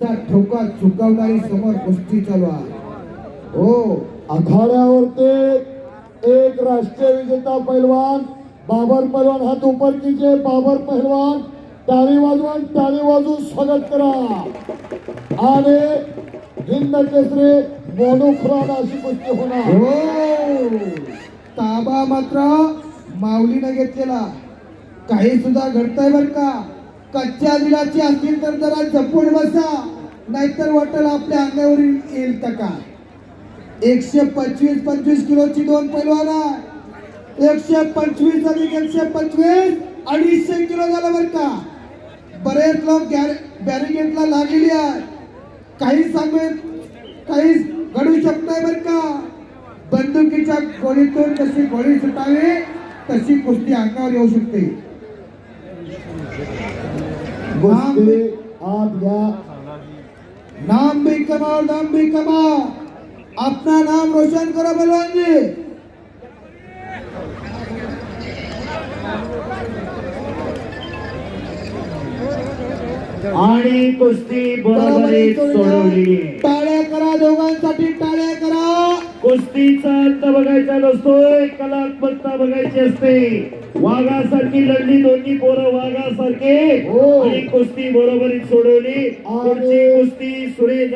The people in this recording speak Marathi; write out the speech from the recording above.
त्या ठोका चुकवणारी समोर कुस्ती चालू आहे. हो आखाड्यावरती एक राष्ट्रीय विजेता पैलवान बाबर पैलवान हात उपर कीजिए बाबर पैलवान टाळी वाजवान टाळी वाजवून स्वागत करा. आणि हिंद केसरी मोनू खुराना अशी कुस्ती होणार. हो ताबा मात्र माऊलीनं घेतलेला. काही सुद्धा घडतंय बर का? कच्च्या दिलाची असतील तर जरा जपून बसा. नाहीतर वाटेल आपल्या अंगावर येईल तर का एकशे पंचवीस पंचवीस किलोची दोन पैलवाना. एकशे पंचवीस अधिक एकशे पंचवीस अडीचशे किलो झालं बर का. बरेच लोक बॅरिगेटला लागलेली आहे काही सांगू काही घडू शकतंय बर का. बंदुकीच्या गोळीतून कशी गोळी सुटावी तशी कुस्ती अंगावर येऊ शकते. कुस्ती हात नाम भी कमाओ नाम भी कमाओ अपना नाम रोशन करो बलवान जी। आणि कुस्ती बरोबरीत सोडवली. टाळ्या करा दोघांसाठी कुस्तीचा अंत बघायचा नसतोय कलात्मकता बघायची असते वाघासारखी लढली दोन्ही पोरं वाघासारखे हो. कुस्ती बरोबरीत सोडवली पुढची कुस्ती सुरेश